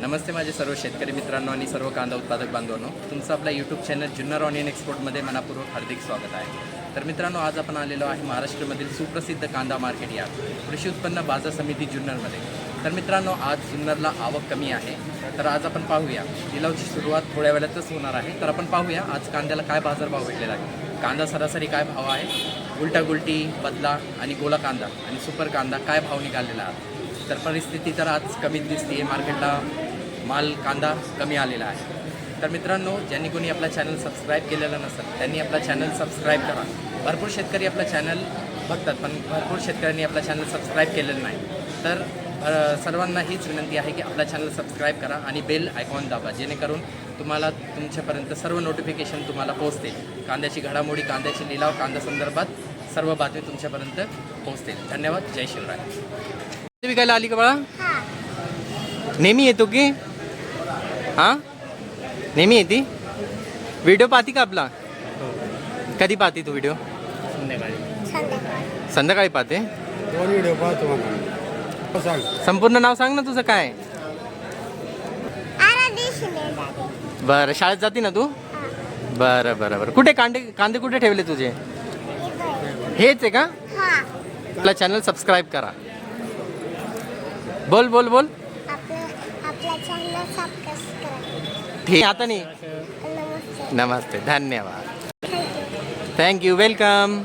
नमस्ते माझे सर्व शेतकरी मित्रांनो आणि सर्व कांदा उत्पादक बांधवांनो. तुमचं आपला यूट्यूब चॅनल जुन्नर ऑनियन एक्सपोर्टमध्ये मनापूर्वक हार्दिक स्वागत आहे. तर मित्रांनो आज आपण आलेलो आहे महाराष्ट्रामधील सुप्रसिद्ध कांदा मार्केट या कृषी उत्पन्न बाजार समिती जुन्नरमध्ये. तर मित्रांनो आज जुन्नरला आवक कमी आहे. तर आज आपण पाहूया. लिलावची सुरुवात थोड्या वेळातच होणार आहे. तर आपण पाहूया आज कांद्याला काय बाजारभाव भेटलेला आहे. कांदा सरासरी काय भाव आहे? उलटा गुलटी बदला आणि गोला कांदा आणि सुपर कांदा काय भाव निघालेला आहे? तर परिस्थिती तर आज कमीच दिसते आहे मार्केटला माल कांदा कमी आलेला आहे. तर मित्रांनो ज्यांनी कोणी आपला चॅनल सबस्क्राईब केलेला नसेल त्यांनी आपला चॅनल सबस्क्राईब करा. भरपूर शेतकरी आपला चॅनल बघतात पण भरपूर शेतकऱ्यांनी आपला चॅनल सबस्क्राईब केलेलं नाही. तर सर्वांना हीच विनंती आहे की आपला चॅनल सबस्क्राईब करा आणि बेल आयकॉन दाबा जेणेकरून तुम्हाला तुमच्यापर्यंत सर्व नोटिफिकेशन तुम्हाला पोहोचतील. कांद्याची घडामोडी कांद्याची लिलाव कांदा संदर्भात सर्व बातमी तुमच्यापर्यंत पोहोचतील. धन्यवाद. जय शिवराय. विकायला आली का बाळा? नेहमी येतो की? हां? नेहमी येते? व्हिडिओ पाहती का आपला? कधी पाहते तू व्हिडिओ? संध्याकाळी. संध्याकाळी. पाहते? सांग. संपूर्ण नाव सांग ना तुझं काय? बरं शाळेत जाते ना तू? बरं बरं बरं. कुठे कांदे कांदे कुठे ठेवले तुझे? हेच आहे का? हा. आपला चॅनल सबस्क्राईब करा. बोल बोल बोल. आपलं आपला चॅनल ठीक। आता नाही? नमस्ते, धन्यवाद। थँक्यू थँक्यू वेलकम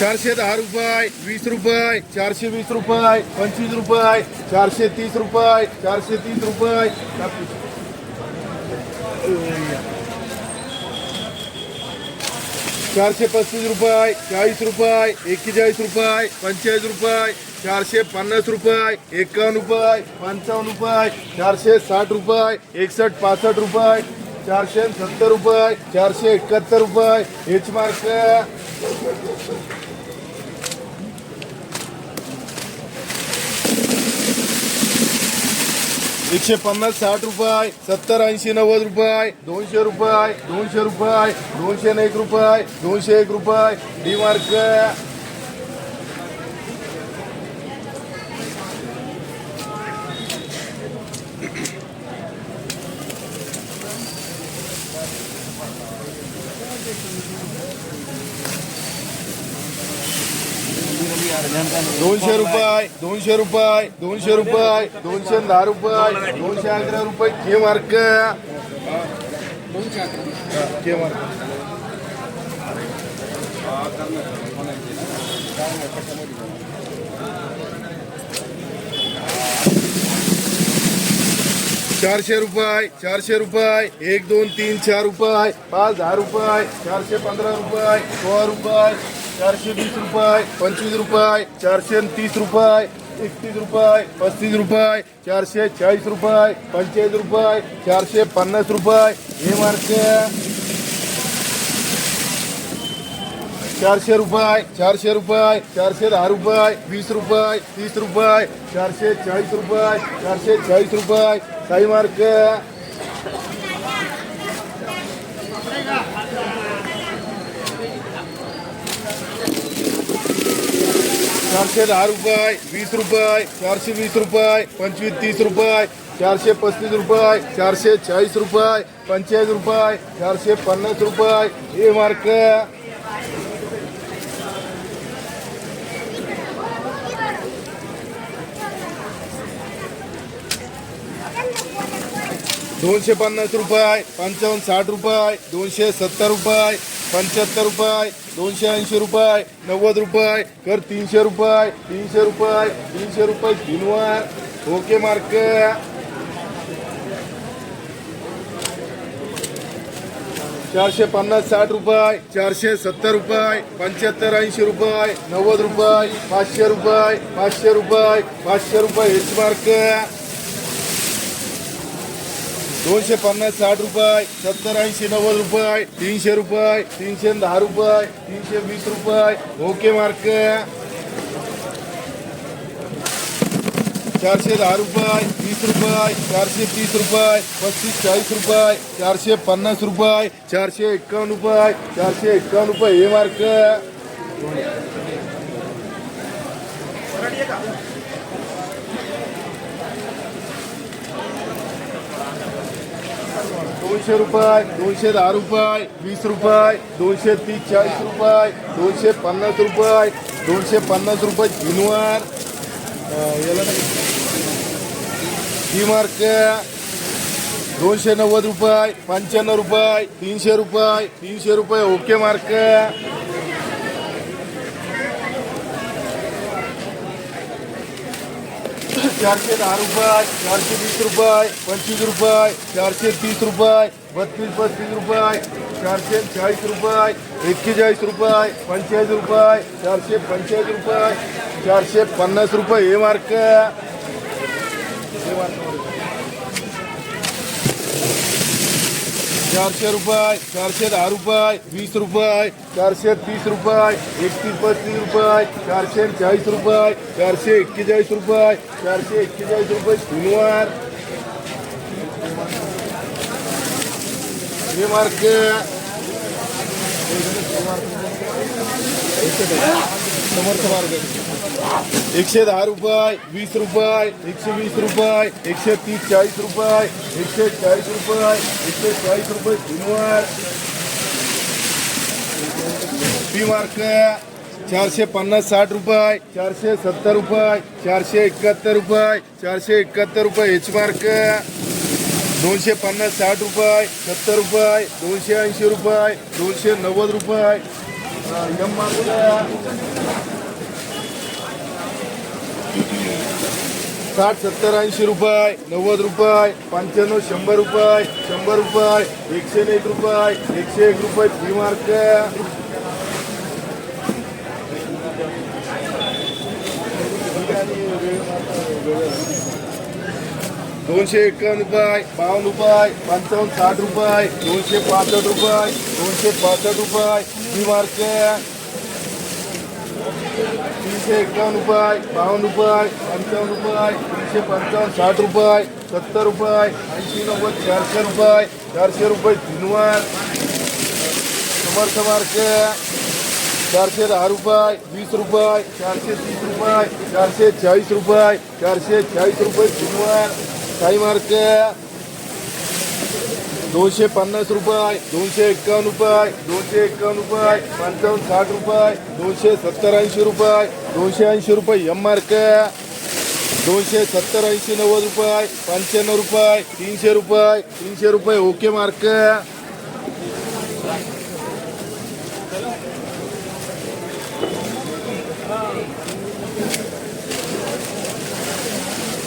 चारशे दहा रुपये, वीस रुपये, चारशे वीस रुपये, पंचवीस रुपये, चारशे तीस रुपये, चारशे तीस रुपये। चारशे पस्तीस रुपये चाळीस रुपये एक्केचाळीस रुपये पंचेचाळीस रुपये चारशे पन्नास रुपये एकावन्न रुपये पंचावन्न रुपये चारशे साठ रुपये एकसष्ट पासष्ट रुपये चारशे सत्तर रुपये चारशे एकाहत्तर रुपये. एच मार्क एकशे पन्नास, साठ रुपये, सत्तर, ऐंशी, नव्वद रुपये, दोनशे रुपये दोनशे रुपये, दोनशे एक रुपये, दोनशे एक रुपये, डी मार्क. दोनशे रुपये दोनशे रुपये दोनशे रुपये, दोनशे दहा रुपये, दोनशे अकरा रुपये, के मार्क. के मार्क. चारशे रुपये चारशे रुपये एक दोन तीन चार रुपये पाच दहा रुपये चारशे पंधरा रुपये सोळा रुपये चारशे वीस रुपये पंचवीस रुपये चारशे तीस रुपये एकतीस रुपये पस्तीस रुपये चारशे चाळीस रुपये पंचेचाळीस रुपये चारशे पन्नास रुपये. हे मार्क चारशे रुपये चारशे रुपये, चारशे दहा रुपये, वीस रुपये, तीस रुपये, चारशे चाळीस रुपये, चारशे चाळीस रुपये. काही मार्क. चारशे दहा रुपये, वीस रुपये, चारशे वीस रुपये, पंचवीस तीस रुपये, चारशे पस्तीस रुपये, चारशे चाळीस रुपये, पंचेचाळीस रुपये, चारशे पन्नास रुपये. ए मार्क. दोनशे पन्नास रुपये पंचावन्न साठ रुपये दोनशे सत्तर रुपये पंच्याहत्तर रुपये दोनशे ऐंशी रुपये नव्वद रुपये कर तीनशे रुपये तीनशे रुपये तीनशे रुपये तीनवर. Okay mark. चारशे पन्नास साठ रुपये चारशे सत्तर रुपये पंच्याहत्तर ऐंशी रुपये नव्वद रुपये पाचशे रुपये पाचशे रुपये पाचशे रुपये हेच मार्क. दोनशे पन्नास साठ रुपये, सत्तर ऐंशी नव्वद रुपये, तीनशे रुपये, तीनशे दहा रुपये, तीनशे वीस रुपये. Okay mark. चारशे दहा रुपये वीस रुपये, चारशे तीस रुपये, पस्तीस, चाळीस रुपये, चारशे पन्नास रुपये, चारशे एक्कावन्न रुपये, चारशे एक्कावन्न रुपये. हे मार्क. दोनशे रुपये दोनशे दहा रुपये वीस रुपये दोनशे तीस चाळीस रुपये दोनशे पन्नास रुपये दोनशे पन्नास रुपये जिनवार. याला मार्क दोनशे नव्वद रुपये पंच्याण्णव रुपये तीनशे रुपये तीनशे रुपये ओके मार्क. चारशे दहा रुपये, चारशे वीस रुपये, पंचवीस रुपये, चारशे तीस रुपये, बत्तीस, पस्तीस रुपये, चारशे चाळीस रुपये, एक्केचाळीस रुपये, पंचेचाळीस रुपये, चारशे पंचेचाळीस रुपये, चारशे पन्नास रुपये हे मार्क हे मार्क चारशे रुपये, चारशे दहा रुपये, वीस रुपये, चारशे तीस रुपये, एकतीस पस्तीस रुपये, चारशे चाळीस रुपये, चारशे एक्केचाळीस रुपये, चारशे एक्केचाळीस रुपये शनिवार. हे मार्क समर्थ मार्ग एकशे दहा रुपये, वीस रुपये, एकशे वीस रुपये, एकशे तीस चाळीस रुपये, एकशे चाळीस रुपये, एकशे चाळीस रुपये शनिवार पी मार्क चारशे पन्नास साठ रुपये, चारशे सत्तर रुपये, चारशे एकाहत्तर रुपये, चारशे एकाहत्तर रुपये एच मार्क दोनशे पन्नास साठ रुपये, सत्तर रुपये, दोनशे ऐंशी रुपये, दोनशे नव्वद रुपये. साठ सत्तर ऐंशी रुपये, नव्वद रुपये, पंच्याण्णव शंभर रुपये शंभर रुपये, एकशे एक रुपये, एकशे एक रुपये फ़ी मार्क दोनशे एकावन्न रुपये, बावन्न रुपये, पंचावन्न साठ रुपये, दोनशे पासष्ट रुपये, दोनशे पासष्ट रुपये. फ़ी मार्क तीनशे एकावन्न रुपये बावन्न रुपये पंचावन्न रुपये तीनशे पंचावन्न साठ रुपये, सत्तर रुपये, ऐंशी नव्वद, चारशे रुपये चारशे रुपये तीनवार। समर्थ मार्क चारशे दहा रुपये, वीस रुपये, चारशे तीस रुपये, चारशे चाळीस रुपये, चारशे चाळीस रुपये तीनवार। काही मार्क दोनशे पन्नास रुपये दोनशे एक्कावन्न रुपये दोनशे एक्कावन्न रुपये पंचावन्न साठ रुपये दोनशे सत्तर ऐंशी रुपये दोनशे ऐंशी रुपये एम मार्क दोनशे सत्तर ऐंशी नव्वद रुपये पंच्याण्णव रुपये तीनशे रुपये तीनशे रुपये ओके मार्क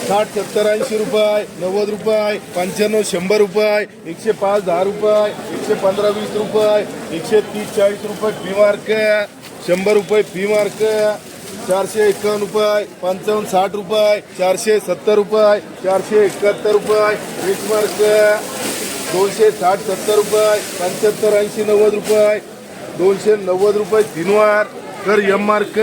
साठ सत्तर ऐंशी रुपये नव्वद रुपये पंच्याण्णव शंभर रुपये एकशे पाच दहा रुपये एकशे पंधरा वीस रुपये एकशे तीस चाळीस रुपये फी मार्क शंभर रुपये फी मार्क चारशे एकावन्न रुपये पंचावन्न साठ रुपये चारशे सत्तर रुपये चारशे एकाहत्तर रुपये एक मार्क दोनशे साठ सत्तर रुपये पंच्याहत्तर ऐंशी नव्वद रुपये दोनशे नव्वद रुपये तीनवार तर एम मार्क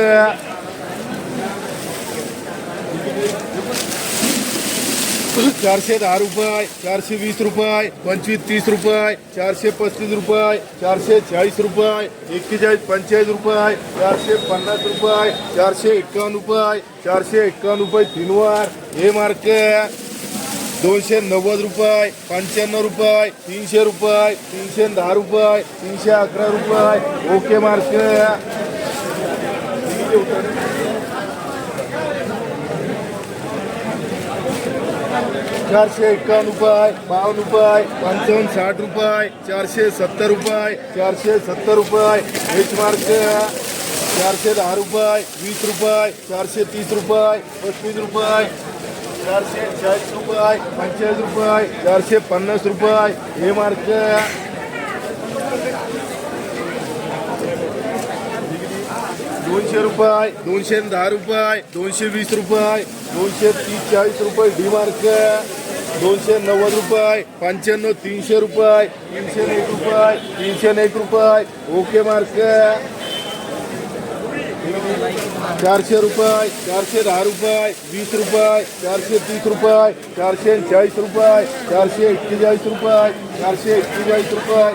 चारशे दहा रुपये, चारशे वीस रुपये, पंचवीस तीस रुपये, चारशे पस्तीस रुपये, चारशे चाळीस रुपये, एक्केचाळीस पंचेचाळीस रुपये, चारशे पन्नास रुपये, चारशे एकावन्न रुपये, चारशे एकावन्न रुपये तीनवार. हे मार्क दोनशे नव्वद रुपये, पंच्याण्णव रुपये, तीनशे रुपये, तीनशे दहा रुपये, तीनशे अकरा रुपये. Okay mark. चारशे एकावन्न रुपये, बावन्न रुपये, पंचावन्न साठ रुपये, चारशे सत्तर रुपये, चारशे सत्तर रुपये एच मार्क चारशे दहा रुपये, वीस रुपये, चारशे तीस रुपये, पस्तीस रुपये, चारशे चाळीस रुपये, पंचेचाळीस रुपये, चारशे पन्नास रुपये हे मार्क दोनशे रुपये, दोनशे दहा रुपये, दोनशे वीस रुपये, दोनशे तीस चाळीस रुपये डी मार्क दोनशे नव्वद रुपये, पंच्याण्णव तीनशे रुपये, तीनशे एक रुपये, तीनशे एक रुपये. Okay mark. चारशे रुपये, चारशे दहा रुपये, वीस रुपये, चारशे तीस रुपये, चारशे चाळीस रुपये, चारशे एक्केचाळीस रुपये, चारशे एक्केचाळीस रुपये.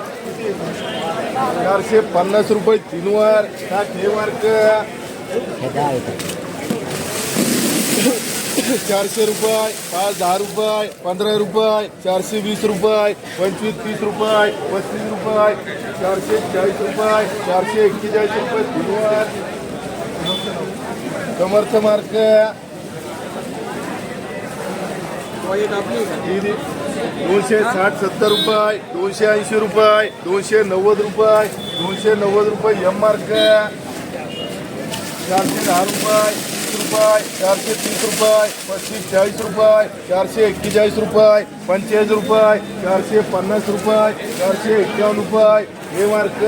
चारशे पन्नास रुपये तीनवार साठ हे मार्क. चारशे रुपये पाच दहा रुपये पंधरा रुपये चारशे वीस रुपये पंचवीस तीस रुपये पस्तीस रुपये चारशे चाळीस रुपये चारशे एक्केचाळीस रुपये धन्यवाद. समर्थ मार्क. दोनशे साठ सत्तर रुपये दोनशे ऐंशी रुपये दोनशे नव्वद रुपये दोनशे नव्वद रुपये एम मार्क चारशे दहा रुपये. तीस रुपये चारशे तीस रुपये पस्तीस चाळीस रुपये चारशे एक्केचाळीस रुपये पंचेचाळीस रुपये चारशे पन्नास रुपये चारशे एक्क्यावन्न रुपये. हे मार्क